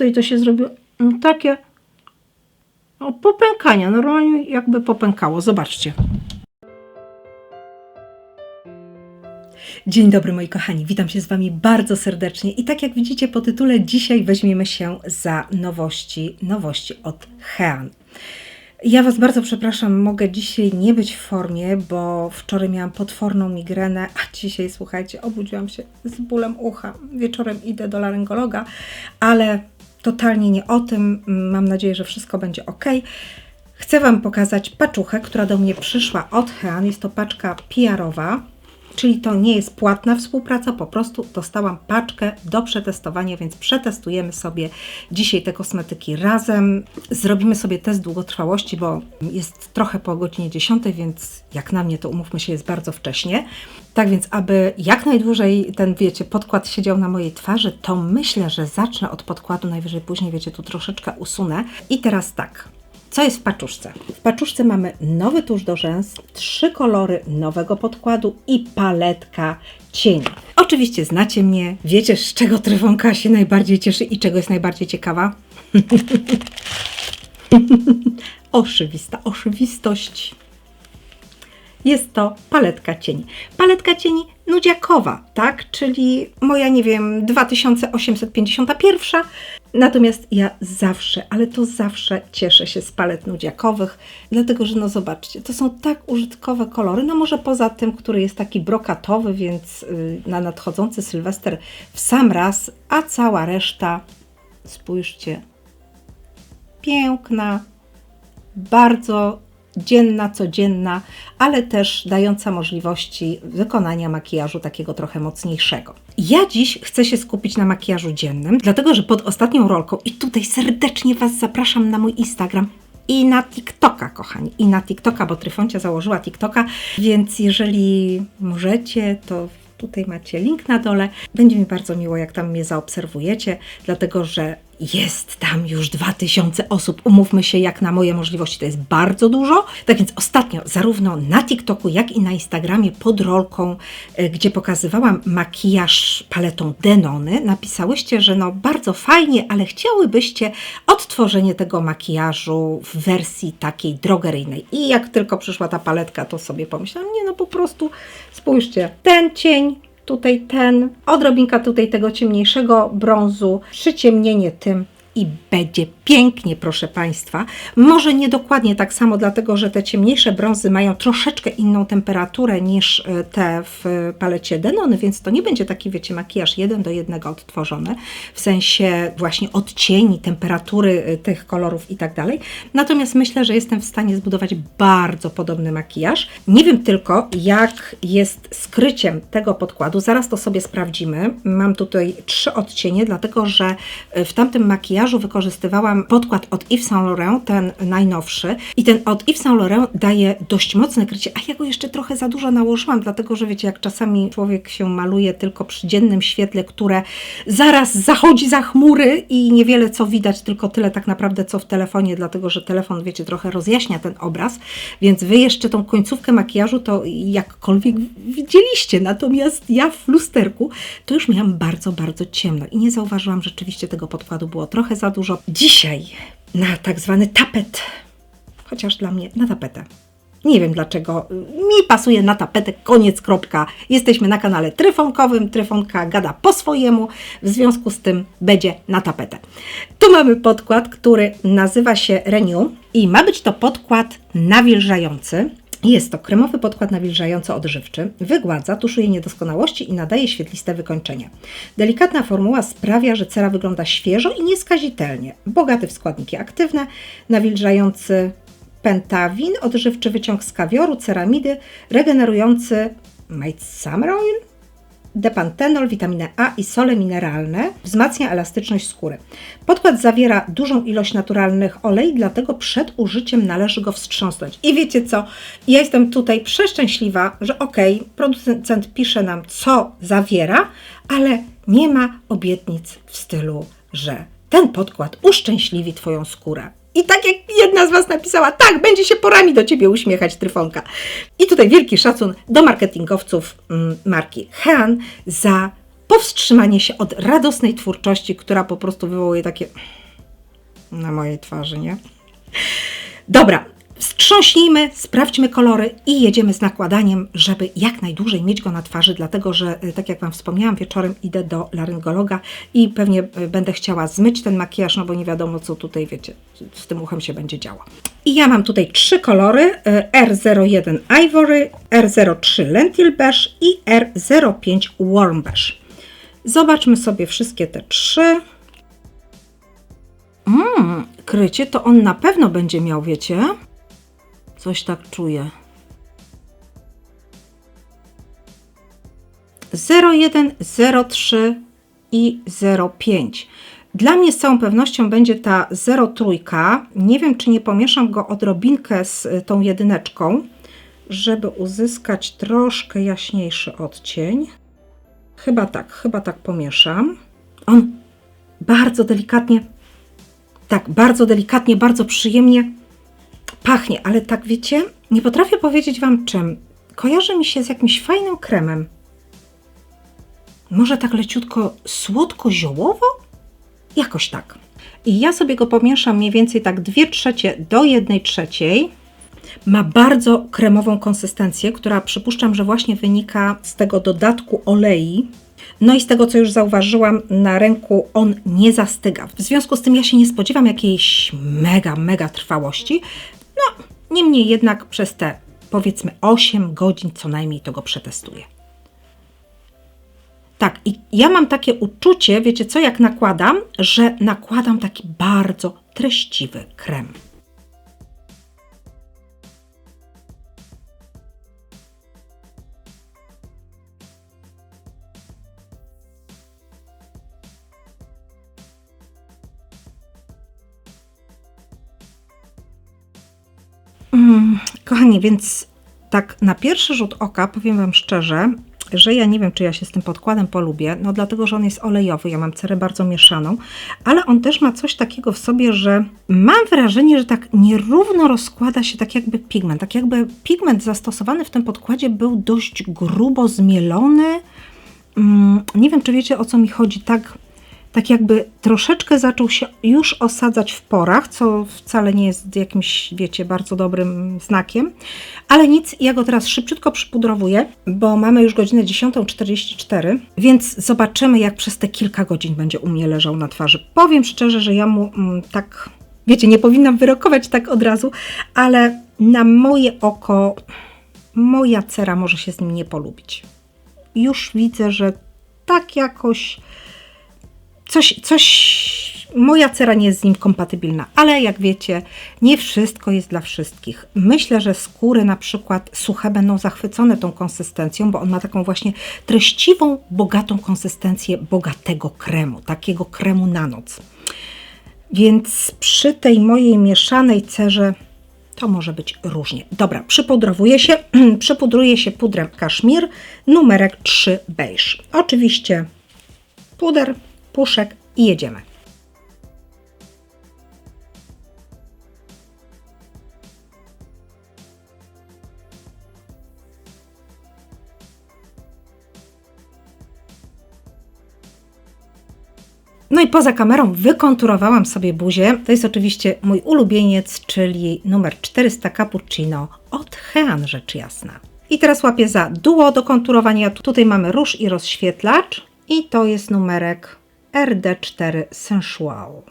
tutaj to się zrobiło no, takie o, popękania, normalnie jakby popękało. Zobaczcie. Dzień dobry moi kochani, witam się z Wami bardzo serdecznie i tak jak widzicie po tytule, dzisiaj weźmiemy się za nowości, nowości od Hean. Ja Was bardzo przepraszam, mogę dzisiaj nie być w formie, bo wczoraj miałam potworną migrenę, a dzisiaj, słuchajcie, obudziłam się z bólem ucha. Wieczorem idę do laryngologa, ale totalnie nie o tym. Mam nadzieję, że wszystko będzie ok. Chcę Wam pokazać paczuchę, która do mnie przyszła od Hean. Jest to paczka PR-owa, czyli to nie jest płatna współpraca, po prostu dostałam paczkę do przetestowania, więc przetestujemy sobie dzisiaj te kosmetyki razem. Zrobimy sobie test długotrwałości, bo jest trochę po godzinie 10, więc jak na mnie to umówmy się, jest bardzo wcześnie. Tak więc, aby jak najdłużej ten, wiecie, podkład siedział na mojej twarzy, to myślę, że zacznę od podkładu, najwyżej później, wiecie, tu troszeczkę usunę. I teraz tak, co jest w paczuszce? W paczuszce mamy nowy tusz do rzęs, trzy kolory nowego podkładu i paletka cieni. Oczywiście znacie mnie, wiecie z czego Tryfonka się najbardziej cieszy i czego jest najbardziej ciekawa? Oczywista oczywistość. Jest to paletka cieni. Paletka cieni nudziakowa, tak? Czyli moja, nie wiem, 2851. Natomiast ja zawsze, ale to zawsze cieszę się z palet nudziakowych, dlatego że no zobaczcie, to są tak użytkowe kolory. No może poza tym, który jest taki brokatowy, więc yy, na nadchodzący Sylwester w sam raz, a cała reszta, spójrzcie, piękna, bardzo dzienna, codzienna, ale też dająca możliwości wykonania makijażu takiego trochę mocniejszego. Ja dziś chcę się skupić na makijażu dziennym, dlatego że pod ostatnią rolką, i tutaj serdecznie Was zapraszam na mój Instagram, i na TikToka, kochani, i na TikToka, bo Tryfoncia założyła TikToka, więc jeżeli możecie, to tutaj macie link na dole. Będzie mi bardzo miło, jak tam mnie zaobserwujecie, dlatego że jest tam już 2000 osób. Umówmy się, jak na moje możliwości, to jest bardzo dużo. Tak więc ostatnio, zarówno na TikToku, jak i na Instagramie pod rolką, y, gdzie pokazywałam makijaż paletą Denony, napisałyście, że no bardzo fajnie, ale chciałybyście odtworzenie tego makijażu w wersji takiej drogeryjnej. I jak tylko przyszła ta paletka, to sobie pomyślałam, nie no po prostu spójrzcie, ten cień tutaj ten, odrobinka tutaj tego ciemniejszego brązu, przyciemnienie tym i będzie pięknie, proszę Państwa. Może nie dokładnie tak samo, dlatego że te ciemniejsze brązy mają troszeczkę inną temperaturę niż e, te w palecie Denony, więc to nie będzie taki, wiecie, makijaż jeden do jednego odtworzony, w sensie właśnie odcieni, temperatury e, tych kolorów i tak dalej. Natomiast myślę, że jestem w stanie zbudować bardzo podobny makijaż. Nie wiem tylko, jak jest skryciem tego podkładu. Zaraz to sobie sprawdzimy. Mam tutaj trzy odcienie, dlatego że e, w tamtym makijażu wykorzystywałam podkład od Yves Saint Laurent, ten najnowszy. I ten od Yves Saint Laurent daje dość mocne krycie, a ja go jeszcze trochę za dużo nałożyłam, dlatego że wiecie, jak czasami człowiek się maluje tylko przy dziennym świetle, które zaraz zachodzi za chmury i niewiele co widać, tylko tyle tak naprawdę co w telefonie, dlatego że telefon, wiecie, trochę rozjaśnia ten obraz, więc wy jeszcze tą końcówkę makijażu to jakkolwiek widzieliście, natomiast ja w lusterku to już miałam bardzo, bardzo ciemno. I nie zauważyłam, rzeczywiście tego podkładu było trochę za dużo. Dzisiaj na tak zwany tapet, chociaż dla mnie na tapetę. Nie wiem dlaczego, mi pasuje na tapetę, koniec, kropka. Jesteśmy na kanale tryfonkowym, tryfonka gada po swojemu, w związku z tym będzie na tapetę. Tu mamy podkład, który nazywa się Renew i ma być to podkład nawilżający. Jest to kremowy podkład nawilżająco odżywczy, wygładza, tuszuje niedoskonałości i nadaje świetliste wykończenie. Delikatna formuła sprawia, że cera wygląda świeżo i nieskazitelnie. Bogaty w składniki aktywne, nawilżający pentawin, odżywczy wyciąg z kawioru, ceramidy, regenerujący Might Summer Oil, depantenol, witaminę A i sole mineralne wzmacnia elastyczność skóry. Podkład zawiera dużą ilość naturalnych olej, dlatego przed użyciem należy go wstrząsnąć. I wiecie co? Ja jestem tutaj przeszczęśliwa, że ok, producent pisze nam, co zawiera, ale nie ma obietnic w stylu, że ten podkład uszczęśliwi Twoją skórę. I tak jak jedna z Was napisała, tak, będzie się porami do Ciebie uśmiechać Tryfonka. I tutaj wielki szacun do marketingowców mm, marki Hean za powstrzymanie się od radosnej twórczości, która po prostu wywołuje takie na mojej twarzy, nie? Dobra, wstrząśnijmy, sprawdźmy kolory i jedziemy z nakładaniem, żeby jak najdłużej mieć go na twarzy, dlatego że, y, tak jak Wam wspomniałam, wieczorem idę do laryngologa i pewnie y, będę chciała zmyć ten makijaż, no bo nie wiadomo, co tutaj, wiecie, z tym uchem się będzie działo. I ja mam tutaj trzy kolory, y, R01 Ivory, R03 Lentil Beige i R05 Warm Beige. Zobaczmy sobie wszystkie te trzy. Mmm, krycie to on na pewno będzie miał, wiecie? Coś tak czuję. 01, 03 i 05. Dla mnie z całą pewnością będzie ta 03. Nie wiem, czy nie pomieszam go odrobinkę z y, tą jedyneczką, żeby uzyskać troszkę jaśniejszy odcień. Chyba tak, chyba tak pomieszam. On bardzo delikatnie, tak, bardzo delikatnie, bardzo przyjemnie pachnie, ale tak wiecie, nie potrafię powiedzieć Wam czym. Kojarzy mi się z jakimś fajnym kremem. Może tak leciutko słodko-ziołowo? Jakoś tak. I ja sobie go pomieszam mniej więcej tak 2 trzecie do 1 trzeciej. Ma bardzo kremową konsystencję, która przypuszczam, że właśnie wynika z tego dodatku olei. No i z tego, co już zauważyłam, na ręku on nie zastyga. W związku z tym ja się nie spodziewam jakiejś mega, mega trwałości. No, niemniej jednak przez te powiedzmy 8 godzin co najmniej to go przetestuję. Tak, i ja mam takie uczucie, wiecie co, jak nakładam, że nakładam taki bardzo treściwy krem. Kochani, więc tak na pierwszy rzut oka powiem Wam szczerze, że ja nie wiem, czy ja się z tym podkładem polubię, no dlatego, że on jest olejowy, ja mam cerę bardzo mieszaną, ale on też ma coś takiego w sobie, że mam wrażenie, że tak nierówno rozkłada się tak jakby pigment, tak jakby pigment zastosowany w tym podkładzie był dość grubo zmielony, mm, nie wiem, czy wiecie o co mi chodzi, tak tak jakby troszeczkę zaczął się już osadzać w porach, co wcale nie jest jakimś, wiecie, bardzo dobrym znakiem. Ale nic, ja go teraz szybciutko przypudrowuję, bo mamy już godzinę 10.44, więc zobaczymy, jak przez te kilka godzin będzie u mnie leżał na twarzy. Powiem szczerze, że ja mu mm, tak, wiecie, nie powinnam wyrokować tak od razu, ale na moje oko moja cera może się z nim nie polubić. Już widzę, że tak jakoś coś, coś, moja cera nie jest z nim kompatybilna, ale jak wiecie, nie wszystko jest dla wszystkich. Myślę, że skóry na przykład suche będą zachwycone tą konsystencją, bo on ma taką właśnie treściwą, bogatą konsystencję bogatego kremu, takiego kremu na noc. Więc przy tej mojej mieszanej cerze to może być różnie. Dobra, przypudrowuję się, przypudruję się pudrem kaszmir, numerek 3 beige. Oczywiście puder puszek i jedziemy. No i poza kamerą wykonturowałam sobie buzię. To jest oczywiście mój ulubieniec, czyli numer 400 Cappuccino od Hean, rzecz jasna. I teraz łapię za duo do konturowania. Tutaj mamy róż i rozświetlacz i to jest numerek RD4 Sensual.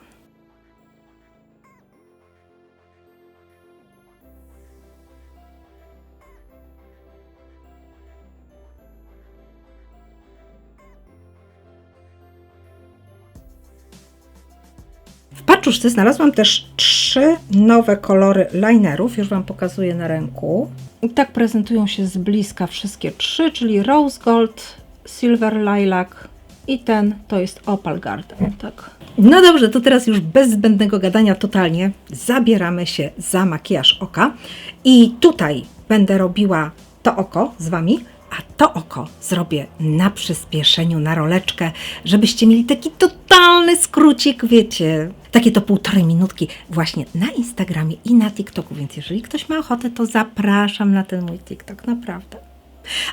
W paczuszce znalazłam też trzy nowe kolory linerów, już Wam pokazuję na ręku. I tak prezentują się z bliska wszystkie trzy, czyli Rose Gold, Silver Lilac i ten to jest Opal Garden, tak. No dobrze, to teraz już bez zbędnego gadania totalnie zabieramy się za makijaż oka i tutaj będę robiła to oko z Wami, a to oko zrobię na przyspieszeniu, na roleczkę, żebyście mieli taki totalny skrócik, wiecie, takie to półtorej minutki właśnie na Instagramie i na TikToku, więc jeżeli ktoś ma ochotę, to zapraszam na ten mój TikTok, naprawdę.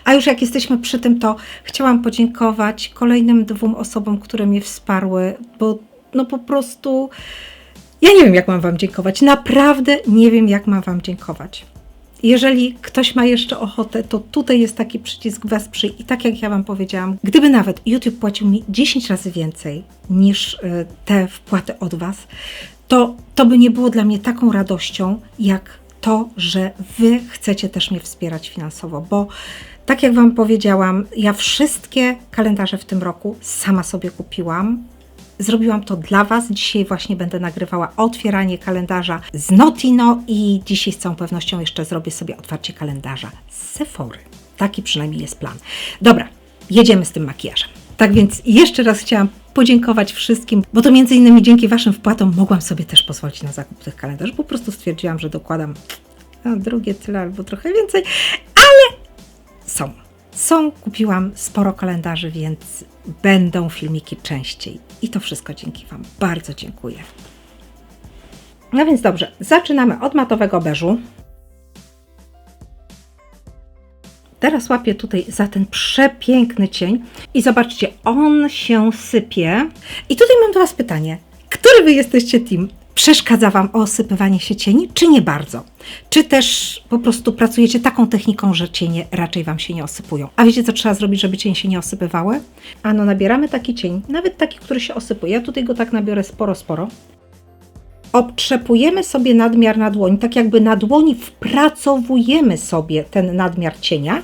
A już jak jesteśmy przy tym, to chciałam podziękować kolejnym dwóm osobom, które mnie wsparły, bo no po prostu ja nie wiem, jak mam Wam dziękować. Naprawdę nie wiem, jak mam Wam dziękować. Jeżeli ktoś ma jeszcze ochotę, to tutaj jest taki przycisk Wesprzyj i tak jak ja Wam powiedziałam, gdyby nawet YouTube płacił mi 10 razy więcej niż y, te wpłaty od Was, to to by nie było dla mnie taką radością, jak to, że Wy chcecie też mnie wspierać finansowo, bo tak jak Wam powiedziałam, ja wszystkie kalendarze w tym roku sama sobie kupiłam. Zrobiłam to dla Was. Dzisiaj właśnie będę nagrywała otwieranie kalendarza z Notino i dzisiaj z całą pewnością jeszcze zrobię sobie otwarcie kalendarza z Sephory. Taki przynajmniej jest plan. Dobra, jedziemy z tym makijażem. Tak więc jeszcze raz chciałam podziękować wszystkim, bo to między innymi dzięki Waszym wpłatom mogłam sobie też pozwolić na zakup tych kalendarzy. Po prostu stwierdziłam, że dokładam a drugie tyle albo trochę więcej, ale są. Są, kupiłam sporo kalendarzy, więc będą filmiki częściej. I to wszystko dzięki Wam. Bardzo dziękuję. No więc dobrze, zaczynamy od matowego beżu. Teraz łapię tutaj za ten przepiękny cień i zobaczcie, on się sypie. I tutaj mam do Was pytanie. Który Wy jesteście team? Przeszkadza Wam osypywanie się cieni, czy nie bardzo? Czy też po prostu pracujecie taką techniką, że cienie raczej Wam się nie osypują? A wiecie, co trzeba zrobić, żeby cienie się nie osypywały? Ano, nabieramy taki cień, nawet taki, który się osypuje. Ja tutaj go tak nabiorę sporo, sporo. Obtrzepujemy sobie nadmiar na dłoni, tak jakby na dłoni wpracowujemy sobie ten nadmiar cienia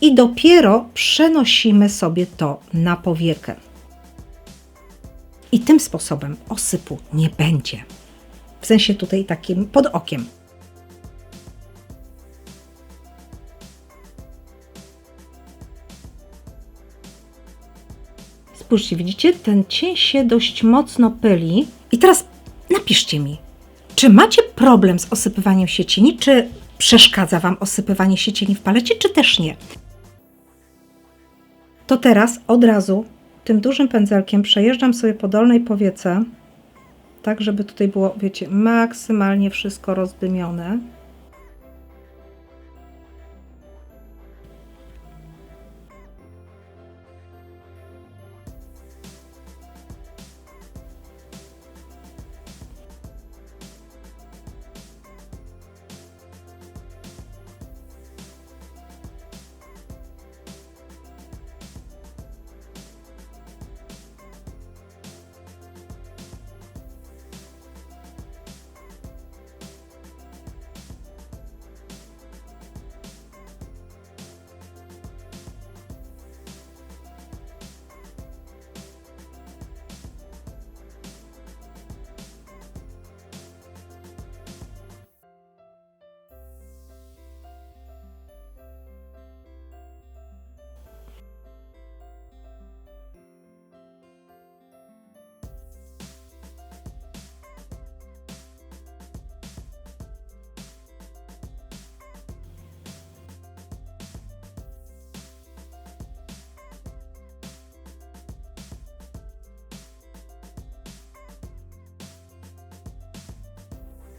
i dopiero przenosimy sobie to na powiekę. I tym sposobem osypu nie będzie. W sensie tutaj takim pod okiem. Spójrzcie, widzicie, ten cień się dość mocno pyli. I teraz napiszcie mi, czy macie problem z osypywaniem się cieni, czy przeszkadza Wam osypywanie się cieni w palecie, czy też nie? To teraz od razu tym dużym pędzelkiem przejeżdżam sobie po dolnej powiece, tak żeby tutaj było, wiecie, maksymalnie wszystko rozdymione.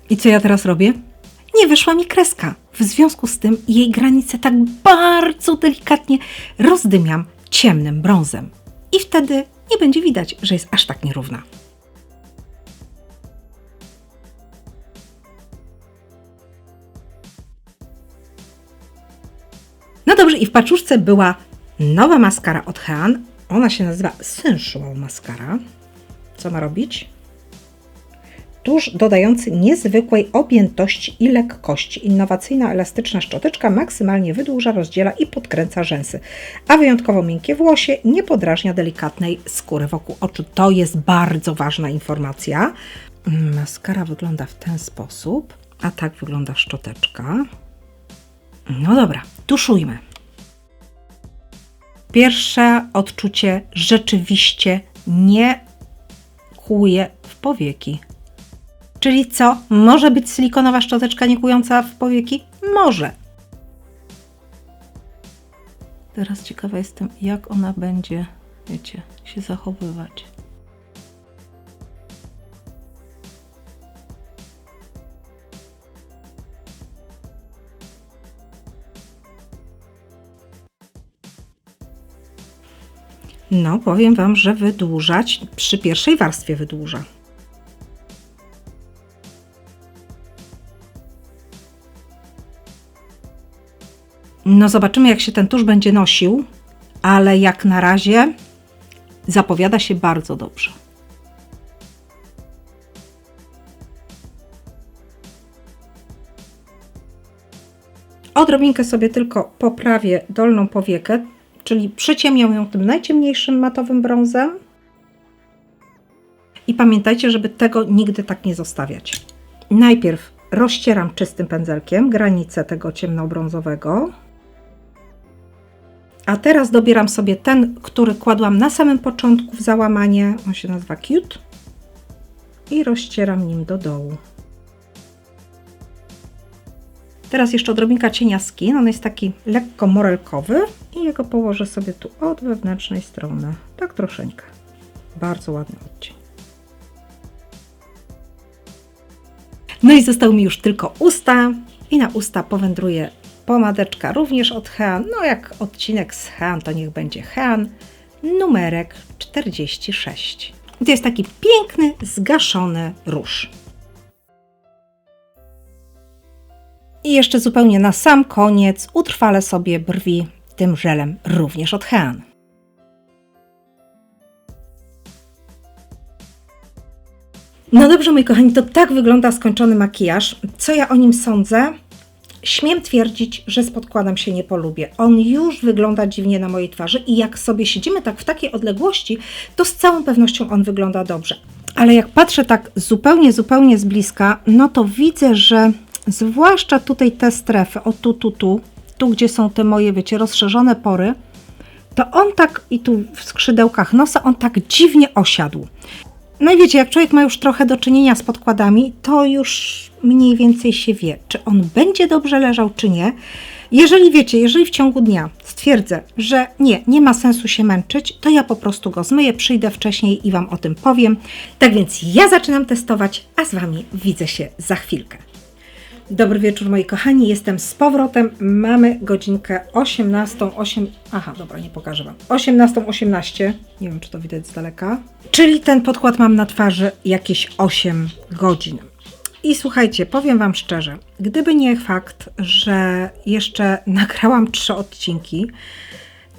I co ja teraz robię? Nie wyszła mi kreska. W związku z tym jej granice tak bardzo delikatnie rozdymiam ciemnym brązem. I wtedy nie będzie widać, że jest aż tak nierówna. No dobrze, i w paczuszce była nowa maskara od Hean. Ona się nazywa Sensual Mascara. Co ma robić? Tusz dodający niezwykłej objętości i lekkości. Innowacyjna elastyczna szczoteczka maksymalnie wydłuża, rozdziela i podkręca rzęsy, a wyjątkowo miękkie włosie nie podrażnia delikatnej skóry wokół oczu. To jest bardzo ważna informacja. Maskara wygląda w ten sposób, a tak wygląda szczoteczka. No dobra, tuszujmy. Pierwsze odczucie rzeczywiście nie kłuje w powieki. Czyli co? Może być silikonowa szczoteczka nikująca w powieki? Może. Teraz ciekawa jestem, jak ona będzie, wiecie, się zachowywać. No, powiem Wam, że wydłużać przy pierwszej warstwie wydłuża. No, zobaczymy, jak się ten tusz będzie nosił, ale jak na razie zapowiada się bardzo dobrze. Odrobinkę sobie tylko poprawię dolną powiekę, czyli przyciemnię ją tym najciemniejszym matowym brązem. I pamiętajcie, żeby tego nigdy tak nie zostawiać. Najpierw rozcieram czystym pędzelkiem granicę tego ciemnobrązowego. A teraz dobieram sobie ten, który kładłam na samym początku w załamanie. On się nazywa Cute. I rozcieram nim do dołu. Teraz jeszcze odrobinka cienia skin, on jest taki lekko morelkowy i jego położę sobie tu od wewnętrznej strony, tak troszeczkę. Bardzo ładny odcień. No i został mi już tylko usta i na usta powędruje pomadeczka również od Hean. No jak odcinek z Hean, to niech będzie Hean numerek 46. To jest taki piękny, zgaszony róż. I jeszcze zupełnie na sam koniec utrwalę sobie brwi tym żelem również od Hean. No dobrze, moi kochani, to tak wygląda skończony makijaż. Co ja o nim sądzę? Śmiem twierdzić, że z podkładem się nie polubię. On już wygląda dziwnie na mojej twarzy i jak sobie siedzimy tak w takiej odległości, to z całą pewnością on wygląda dobrze. Ale jak patrzę tak zupełnie, zupełnie z bliska, no to widzę, że zwłaszcza tutaj te strefy, o tu, tu, tu, tu gdzie są te moje, wiecie, rozszerzone pory, to on tak, i tu w skrzydełkach nosa, on tak dziwnie osiadł. No i wiecie, jak człowiek ma już trochę do czynienia z podkładami, to już mniej więcej się wie, czy on będzie dobrze leżał, czy nie. Jeżeli wiecie, jeżeli w ciągu dnia stwierdzę, że nie, nie ma sensu się męczyć, to ja po prostu go zmyję, przyjdę wcześniej i Wam o tym powiem. Tak więc ja zaczynam testować, a z Wami widzę się za chwilkę. Dobry wieczór moi kochani, jestem z powrotem. Mamy godzinkę 18.08. Aha, dobra, nie pokażę Wam. 18.18. Nie wiem, czy to widać z daleka. Czyli ten podkład mam na twarzy jakieś 8 godzin. I słuchajcie, powiem Wam szczerze, gdyby nie fakt, że jeszcze nagrałam trzy odcinki,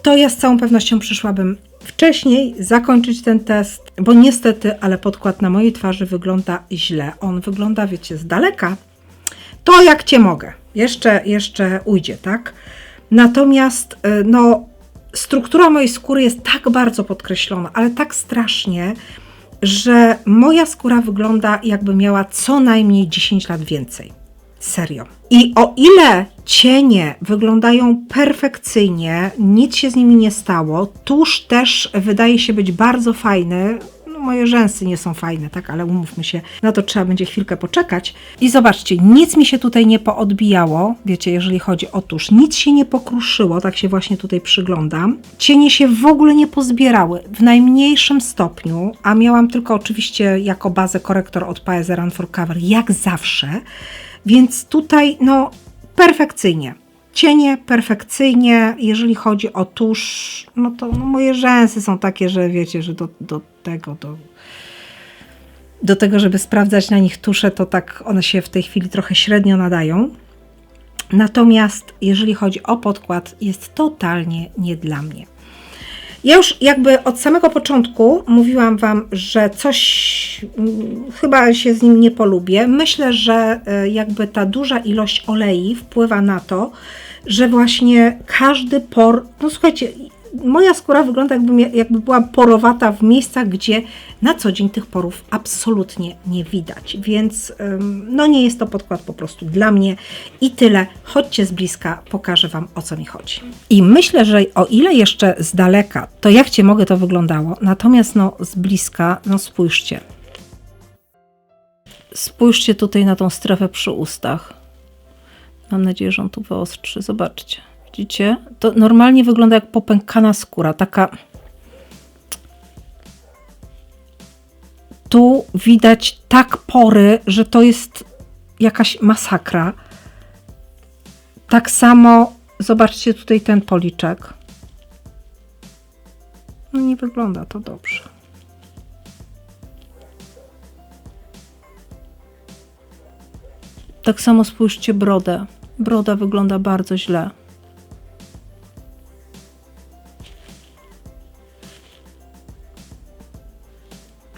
to ja z całą pewnością przyszłabym wcześniej zakończyć ten test, bo niestety, ale podkład na mojej twarzy wygląda źle. On wygląda, wiecie, z daleka, to jak cię mogę. Jeszcze, jeszcze ujdzie, tak? Natomiast, y, no, struktura mojej skóry jest tak bardzo podkreślona, ale tak strasznie, że moja skóra wygląda jakby miała co najmniej 10 lat więcej. Serio. I o ile cienie wyglądają perfekcyjnie, nic się z nimi nie stało, tuż też wydaje się być bardzo fajny, moje rzęsy nie są fajne, tak, ale umówmy się, na to trzeba będzie chwilkę poczekać. I zobaczcie, nic mi się tutaj nie poodbijało, wiecie, jeżeli chodzi o tusz, nic się nie pokruszyło, tak się właśnie tutaj przyglądam. Cienie się w ogóle nie pozbierały, w najmniejszym stopniu, a miałam tylko oczywiście jako bazę korektor od Paese Run for Cover, jak zawsze, więc tutaj, no, perfekcyjnie cienie perfekcyjnie. Jeżeli chodzi o tusz, no to no moje rzęsy są takie, że wiecie, że do, do tego, do, do tego, żeby sprawdzać na nich tusze, to tak one się w tej chwili trochę średnio nadają. Natomiast jeżeli chodzi o podkład, jest totalnie nie dla mnie. Ja już jakby od samego początku mówiłam Wam, że coś mm, chyba się z nim nie polubię. Myślę, że e, jakby ta duża ilość olei wpływa na to, że właśnie każdy por, no słuchajcie, moja skóra wygląda jakby, jakby była porowata w miejscach, gdzie na co dzień tych porów absolutnie nie widać, więc no nie jest to podkład po prostu dla mnie i tyle. Chodźcie z bliska, pokażę Wam o co mi chodzi. I myślę, że o ile jeszcze z daleka, to jak Cię mogę to wyglądało, natomiast no z bliska, no spójrzcie. Spójrzcie tutaj na tą strefę przy ustach. Mam nadzieję, że on tu wyostrzy. Zobaczcie. Widzicie? To normalnie wygląda jak popękana skóra. Taka. Tu widać tak pory, że to jest jakaś masakra. Tak samo zobaczcie tutaj ten policzek. No nie wygląda to dobrze. Tak samo spójrzcie brodę. Broda wygląda bardzo źle.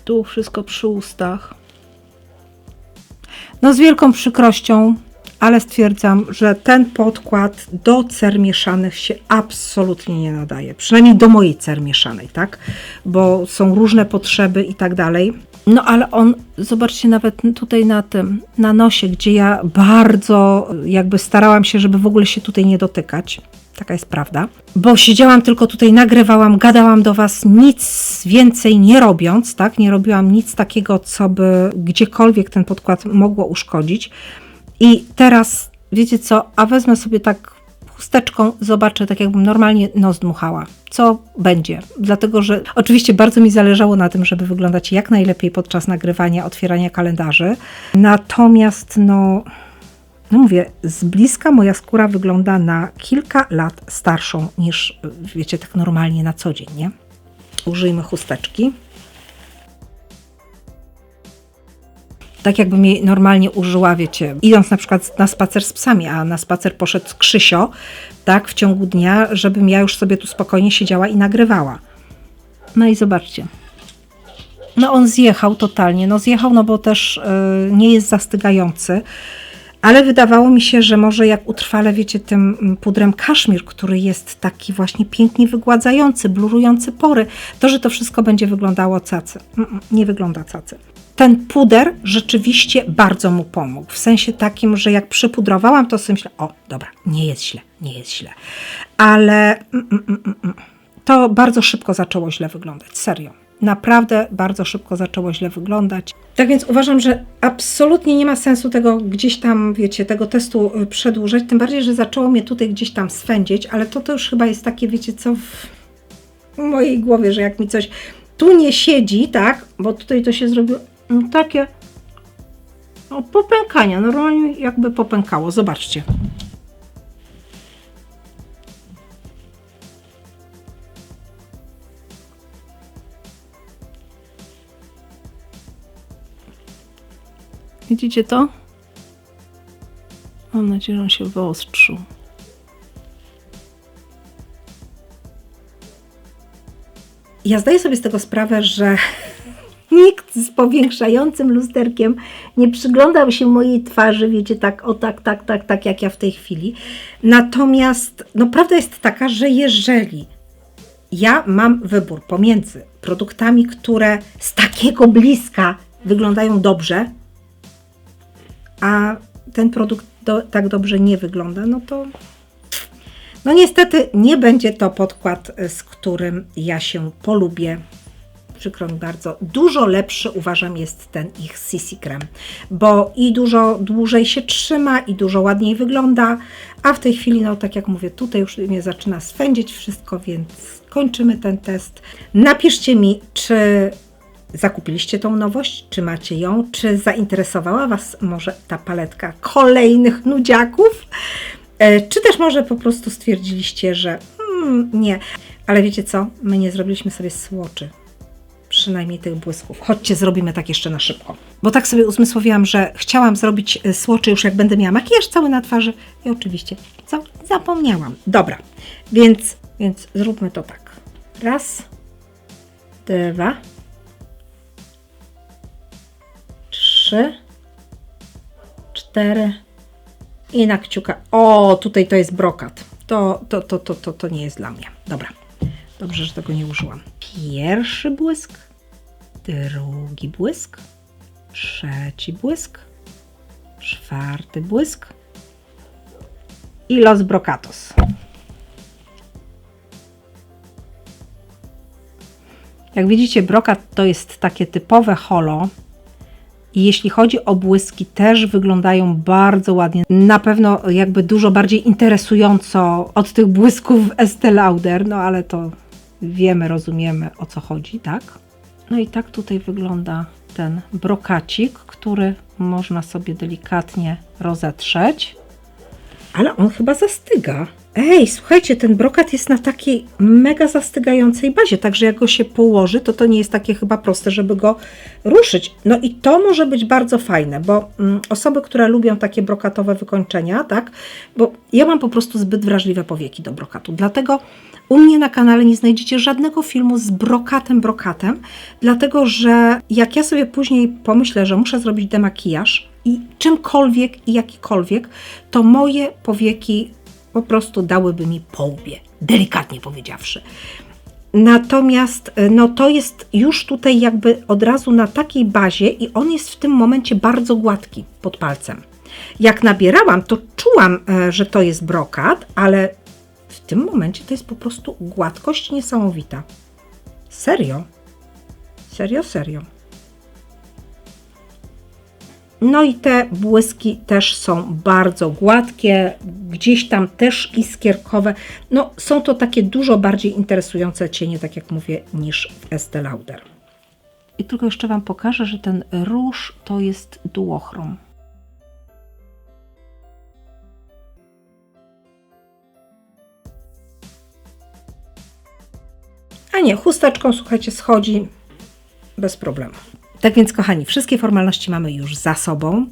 Tu wszystko przy ustach. No z wielką przykrością, ale stwierdzam, że ten podkład do cer mieszanych się absolutnie nie nadaje. Przynajmniej do mojej cer mieszanej, tak? Bo są różne potrzeby i tak dalej. No ale on, zobaczcie nawet tutaj na tym, na nosie, gdzie ja bardzo jakby starałam się, żeby w ogóle się tutaj nie dotykać. Taka jest prawda. Bo siedziałam tylko tutaj, nagrywałam, gadałam do Was, nic więcej nie robiąc, tak? Nie robiłam nic takiego, co by gdziekolwiek ten podkład mogło uszkodzić. I teraz, wiecie co, a wezmę sobie tak chusteczką, zobaczę, tak jakbym normalnie nos dmuchała. Co będzie? Dlatego, że oczywiście bardzo mi zależało na tym, żeby wyglądać jak najlepiej podczas nagrywania, otwierania kalendarzy. Natomiast, no, no mówię, z bliska moja skóra wygląda na kilka lat starszą niż, wiecie, tak normalnie na co dzień, nie? Użyjmy chusteczki. Tak jakbym jej normalnie użyła, wiecie, idąc na przykład na spacer z psami, a na spacer poszedł Krzysio, tak, w ciągu dnia, żebym ja już sobie tu spokojnie siedziała i nagrywała. No i zobaczcie. No on zjechał totalnie, no zjechał, no bo też yy, nie jest zastygający, ale wydawało mi się, że może jak utrwale, wiecie, tym pudrem kaszmir, który jest taki właśnie pięknie wygładzający, blurujący pory, to, że to wszystko będzie wyglądało cacy. Mm, nie wygląda cacy ten puder rzeczywiście bardzo mu pomógł. W sensie takim, że jak przypudrowałam, to sobie myślę, o dobra, nie jest źle, nie jest źle. Ale mm, mm, mm, to bardzo szybko zaczęło źle wyglądać, serio. Naprawdę bardzo szybko zaczęło źle wyglądać. Tak więc uważam, że absolutnie nie ma sensu tego gdzieś tam, wiecie, tego testu y, przedłużać. Tym bardziej, że zaczęło mnie tutaj gdzieś tam swędzić, ale to, to już chyba jest takie, wiecie, co w mojej głowie, że jak mi coś tu nie siedzi, tak, bo tutaj to się zrobiło takie no, popękania, normalnie jakby popękało. Zobaczcie. Widzicie to? Mam nadzieję, że on się wyostrzył. Ja zdaję sobie z tego sprawę, że nikt z powiększającym lusterkiem nie przyglądał się mojej twarzy, wiecie, tak, o tak, tak, tak, tak, jak ja w tej chwili. Natomiast, no prawda jest taka, że jeżeli ja mam wybór pomiędzy produktami, które z takiego bliska wyglądają dobrze, a ten produkt do, tak dobrze nie wygląda, no to no niestety nie będzie to podkład, z którym ja się polubię przykro mi bardzo, dużo lepszy uważam jest ten ich CC krem, bo i dużo dłużej się trzyma i dużo ładniej wygląda, a w tej chwili, no tak jak mówię, tutaj już mnie zaczyna swędzić wszystko, więc kończymy ten test. Napiszcie mi, czy zakupiliście tą nowość, czy macie ją, czy zainteresowała Was może ta paletka kolejnych nudziaków, e, czy też może po prostu stwierdziliście, że hmm, nie. Ale wiecie co? My nie zrobiliśmy sobie słoczy przynajmniej tych błysków. Chodźcie, zrobimy tak jeszcze na szybko. Bo tak sobie uzmysłowiłam, że chciałam zrobić e, słoczy już jak będę miała makijaż cały na twarzy i oczywiście, co? Zapomniałam. Dobra, więc, więc zróbmy to tak. Raz, dwa, trzy, cztery i na kciuka. O, tutaj to jest brokat. To, to, to, to, to, to nie jest dla mnie. Dobra. Dobrze, że tego nie użyłam. Pierwszy błysk, drugi błysk, trzeci błysk, czwarty błysk i Los Brocatos. Jak widzicie, brokat to jest takie typowe holo. I jeśli chodzi o błyski, też wyglądają bardzo ładnie. Na pewno jakby dużo bardziej interesująco od tych błysków Estee Lauder, no ale to wiemy, rozumiemy o co chodzi, tak? No i tak tutaj wygląda ten brokacik, który można sobie delikatnie rozetrzeć. Ale on chyba zastyga. Ej, słuchajcie, ten brokat jest na takiej mega zastygającej bazie, także jak go się położy, to to nie jest takie chyba proste, żeby go ruszyć. No i to może być bardzo fajne, bo mm, osoby, które lubią takie brokatowe wykończenia, tak, bo ja mam po prostu zbyt wrażliwe powieki do brokatu, dlatego u mnie na kanale nie znajdziecie żadnego filmu z brokatem, brokatem, dlatego że jak ja sobie później pomyślę, że muszę zrobić demakijaż i czymkolwiek i jakikolwiek, to moje powieki po prostu dałyby mi po łbie, delikatnie powiedziawszy. Natomiast e, no, to jest już tutaj jakby od razu na takiej bazie i on jest w tym momencie bardzo gładki pod palcem. Jak nabierałam, to czułam, e, że to jest brokat, ale w tym momencie to jest po prostu gładkość niesamowita. Serio. Serio, serio. No i te błyski też są bardzo gładkie, gdzieś tam też iskierkowe. No są to takie dużo bardziej interesujące cienie, tak jak mówię, niż w Lauder. I tylko jeszcze Wam pokażę, że ten róż to jest duochrom. A nie, chusteczką, słuchajcie, schodzi bez problemu. Tak więc, kochani, wszystkie formalności mamy już za sobą.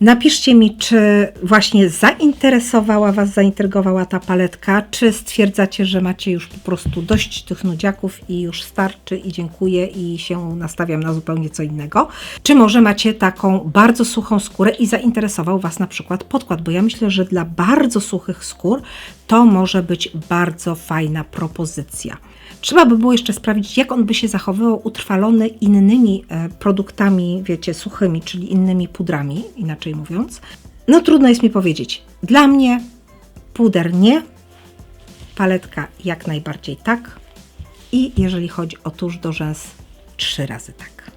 Napiszcie mi, czy właśnie zainteresowała Was, zaintrygowała ta paletka, czy stwierdzacie, że macie już po prostu dość tych nudziaków i już starczy i dziękuję i się nastawiam na zupełnie co innego. Czy może macie taką bardzo suchą skórę i zainteresował Was na przykład podkład, bo ja myślę, że dla bardzo suchych skór to może być bardzo fajna propozycja. Trzeba by było jeszcze sprawdzić, jak on by się zachowywał utrwalony innymi e, produktami, wiecie, suchymi, czyli innymi pudrami, inaczej mówiąc. No trudno jest mi powiedzieć. Dla mnie puder nie, paletka jak najbardziej tak i jeżeli chodzi o tusz do rzęs, trzy razy tak.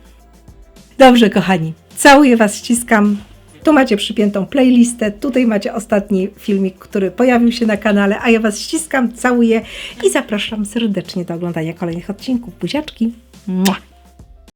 Dobrze, kochani, całuję Was, ściskam. Tu macie przypiętą playlistę, tutaj macie ostatni filmik, który pojawił się na kanale, a ja Was ściskam, całuję i zapraszam serdecznie do oglądania kolejnych odcinków. Buziaczki! Mua!